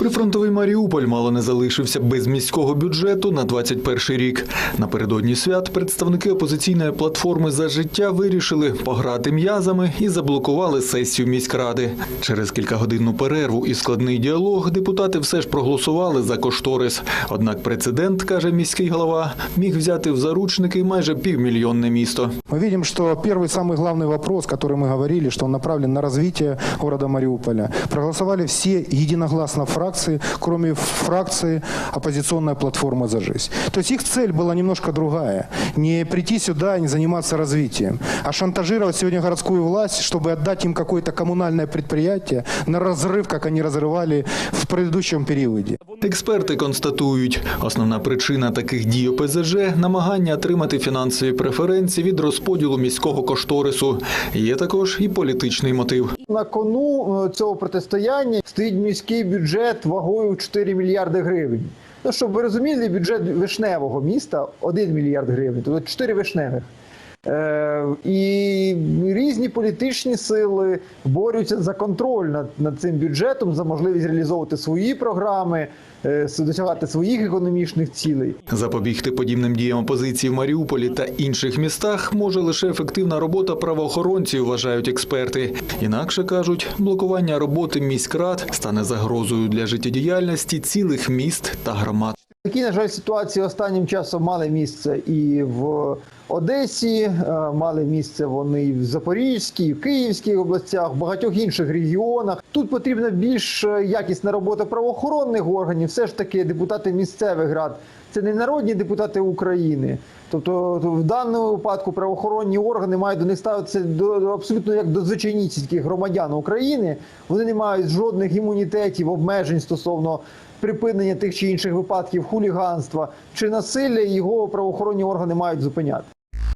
Прифронтовий Маріуполь мало не залишився без міського бюджету на 21 рік. Напередодні свят представники опозиційної платформи за життя вирішили пограти м'язами і заблокували сесію міськради. Через кількагодинну перерву і складний діалог депутати все ж проголосували за кошторис. Однак прецедент, каже міський голова, міг взяти в заручники майже півмільйонне місто. Мы видим, что первый самый главный вопрос, который мы говорили, что он направлен на развитие города Мариуполя, проголосовали все единогласно фракции, кроме фракции оппозиционная платформа «За жизнь». То есть их цель была немножко другая. Не прийти сюда и не заниматься развитием, а шантажировать сегодня городскую власть, чтобы отдать им какое-то коммунальное предприятие на разрыв, как они разрывали в предыдущем периоде. Експерти констатують, основна причина таких дій ОПЗЖ – намагання отримати фінансові преференції від розподілу міського кошторису. Є також і політичний мотив. На кону е, цього протистояння стоїть міський бюджет вагою 4 мільярди гривень. Ну, щоб ви розуміли, бюджет вишневого міста 1 мільярд гривень, тобто 4 вишневих. Е, і різні політичні сили борються за контроль над, над цим бюджетом, за можливість реалізовувати свої програми, е, досягати своїх економічних цілей. Запобігти подібним діям опозиції в Маріуполі та інших містах може лише ефективна робота правоохоронців, вважають експерти. Інакше кажуть, блокування роботи міськрад стане загрозою для життєдіяльності цілих міст та громад. Такі, на жаль, ситуації останнім часом мали місце і в Одесі, е, мали місце вони і в Запорізькій, і в Київській областях, в багатьох інших регіонах. Тут потрібна більш е, якісна робота правоохоронних органів. Все ж таки, депутати місцевих рад це не народні депутати України. Тобто в даному випадку правоохоронні органи мають до них ставитися до абсолютно як до звичайнісіньких громадян України. Вони не мають жодних імунітетів, обмежень стосовно припинення тих чи інших випадків хуліганства чи насилля. Його правоохоронні органи мають зупиняти.